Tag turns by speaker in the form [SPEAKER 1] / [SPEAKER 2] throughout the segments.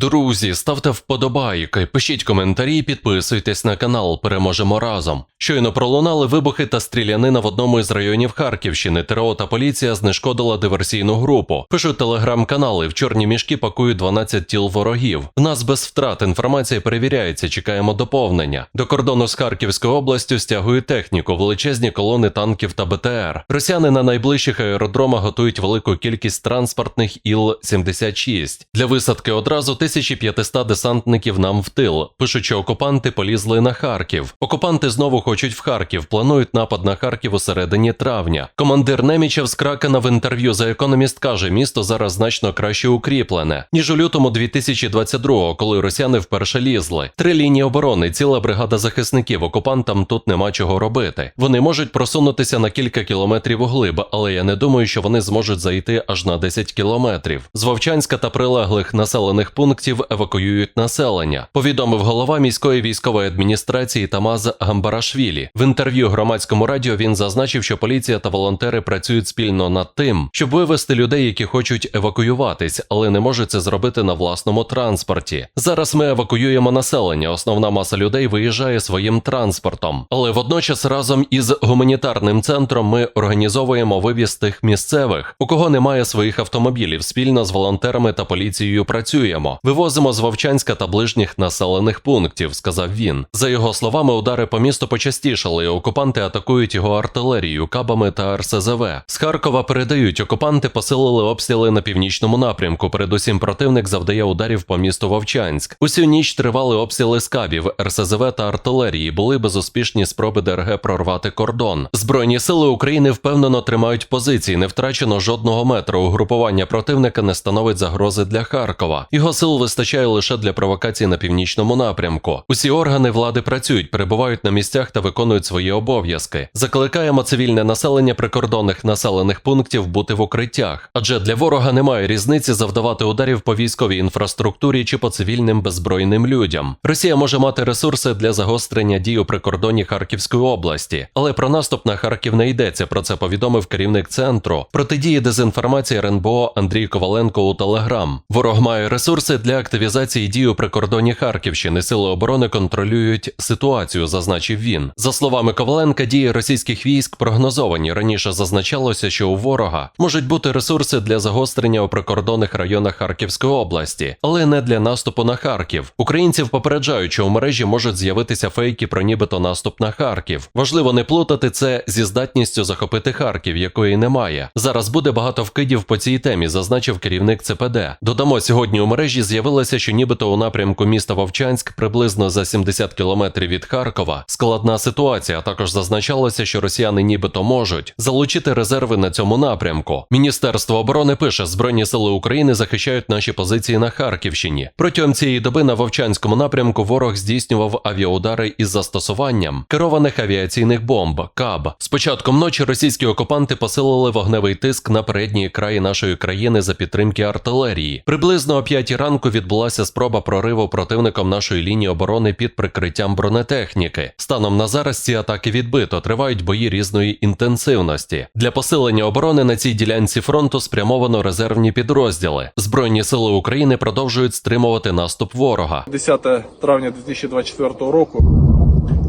[SPEAKER 1] Друзі, ставте вподобайки, пишіть коментарі, підписуйтесь на канал. Переможемо разом. Щойно пролунали вибухи та стрілянина в одному із районів Харківщини. ТРО та поліція знешкодила диверсійну групу. Пишуть телеграм-канали. В чорні мішки пакують 12 тіл ворогів. В нас без втрат інформація перевіряється. Чекаємо доповнення. До кордону з Харківською областю стягують техніку, величезні колони танків та БТР. Росіяни на найближчих аеродромах готують велику кількість транспортних Іл-76. Для висадки одразу 1500 десантників нам в тил. Пишуть, що окупанти полізли на Харків. Окупанти знову хочуть в Харків. Планують напад на Харків у середині травня. Командир Немічев з Кракена в інтерв'ю за економіст каже, місто зараз значно краще укріплене, ніж у лютому 2022-го, коли росіяни вперше лізли. Три лінії оборони, ціла бригада захисників. Окупантам тут нема чого робити. Вони можуть просунутися на кілька кілометрів углиб, але я не думаю, що вони зможуть зайти аж на 10 кілометрів. З Вовчанська та прилеглих населених пунктів евакуюють населення. Повідомив голова міської військової адміністрації Тамаз Гамбарашвілі. В інтерв'ю громадському радіо він зазначив, що поліція та волонтери працюють спільно над тим, щоб вивести людей, які хочуть евакуюватись, але не можуть це зробити на власному транспорті. Зараз ми евакуюємо населення. Основна маса людей виїжджає своїм транспортом. Але водночас разом із гуманітарним центром ми організовуємо вивіз тих місцевих, у кого немає своїх автомобілів. Спільно з волонтерами та поліцією працюємо. Вивозимо з Вовчанська та ближніх населених пунктів, сказав він. За його словами, удари по місту почастішали. і Окупанти атакують його артилерією, кабами та РСЗВ. З Харкова передають, окупанти посилили обстріли на північному напрямку. Передусім, противник завдає ударів по місту Вовчанськ. Усю ніч тривали обстріли з кабів, РСЗВ та артилерії. Були безуспішні спроби ДРГ прорвати кордон. Збройні сили України впевнено тримають позиції. Не втрачено жодного метру. Угрупування противника не становить загрози для Харкова. Його сил вистачає лише для провокацій на північному напрямку. Усі органи влади працюють, перебувають на місцях та виконують свої обов'язки. Закликаємо цивільне населення прикордонних населених пунктів бути в укриттях, адже для ворога немає різниці завдавати ударів по військовій інфраструктурі чи по цивільним беззбройним людям. Росія може мати ресурси для загострення дій у прикордоні Харківської області, але про наступ на Харків не йдеться. Про це повідомив керівник центру протидії дезінформації РНБО Андрій Коваленко у Телеграм. Ворог має ресурси для активізації дій у прикордоні Харківщини. Сили оборони контролюють ситуацію, зазначив він. За словами Коваленка, дії російських військ прогнозовані. Раніше зазначалося, що у ворога можуть бути ресурси для загострення у прикордонних районах Харківської області, але не для наступу на Харків. Українців попереджають, що у мережі можуть з'явитися фейки про нібито наступ на Харків. Важливо не плутати це зі здатністю захопити Харків, якої немає. Зараз буде багато вкидів по цій темі, зазначив керівник ЦПД. Додамо, сьогодні у мережі з'явилося, що нібито у напрямку міста Вовчанськ, приблизно за 70 кілометрів від Харкова, складна ситуація. Також зазначалося, що росіяни нібито можуть залучити резерви на цьому напрямку. Міністерство оборони пише, Збройні сили України захищають наші позиції на Харківщині. Протягом цієї доби на Вовчанському напрямку ворог здійснював авіаудари із застосуванням керованих авіаційних бомб КАБ. З початком ночі російські окупанти посилили вогневий тиск на передні краї нашої країни за підтримки артилерії. Приблизно о 5 ранку відбулася спроба прориву противником нашої лінії оборони під прикриттям бронетехніки. Станом на зараз ці атаки відбито, тривають бої різної інтенсивності. Для посилення оборони на цій ділянці фронту спрямовано резервні підрозділи. Збройні сили України продовжують стримувати наступ ворога.
[SPEAKER 2] 10 травня 2024 року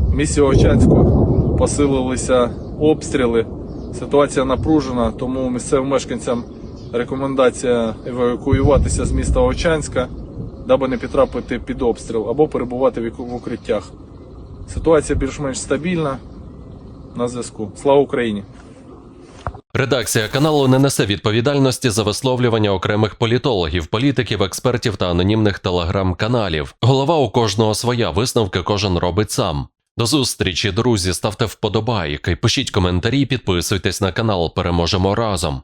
[SPEAKER 2] в місті Овчанську посилилися обстріли. Ситуація напружена, тому місцевим мешканцям рекомендація евакуюватися з міста Овчанська, даби не потрапити під обстріл або перебувати в укриттях. Ситуація більш-менш стабільна. На зв'язку. Слава Україні!
[SPEAKER 1] Редакція каналу не несе відповідальності за висловлювання окремих політологів, політиків, експертів та анонімних телеграм-каналів. Голова у кожного своя висновки кожен робить сам. До зустрічі, друзі. Ставте вподобайки, пишіть коментарі, підписуйтесь на канал. Переможемо разом.